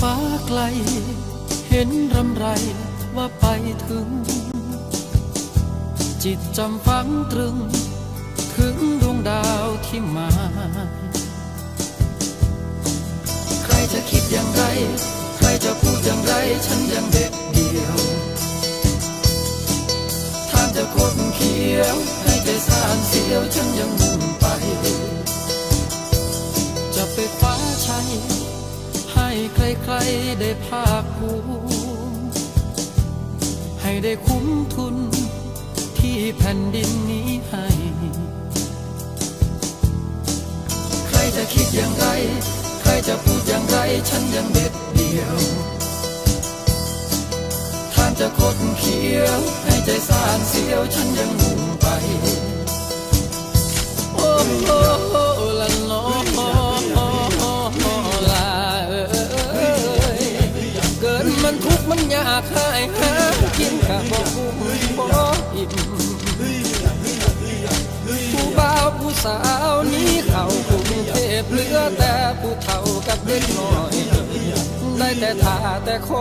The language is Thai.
ฟ้าไกล เห็นรำไรว่าไปถึง จิตจำฝังตรึง ถึงดวงดาวที่มา ใครจะคิดอย่างไร ใครจะพูดอย่างไร ฉันยังเด็ก ให้ใครๆได้ภาคภูมิให้ได้คุ้มทุนที่แผ่นดินนี้ให้ ใครจะคิดอย่างไร ใครจะพูดอย่างไร ฉันยังเด็ดเดียวทางจะคดเขียว ให้ใจสานเสียว ฉันยังมุ่ มันทุกมันยากให้หากินกะบ่คุ้มบ่อิ่มผู้บ่าวผู้สาวนี้เข้ากรุงเทพเหลือแต่ผู้เฒ่ากับเด็กน้อย ได้แต่ท่าแต่คอ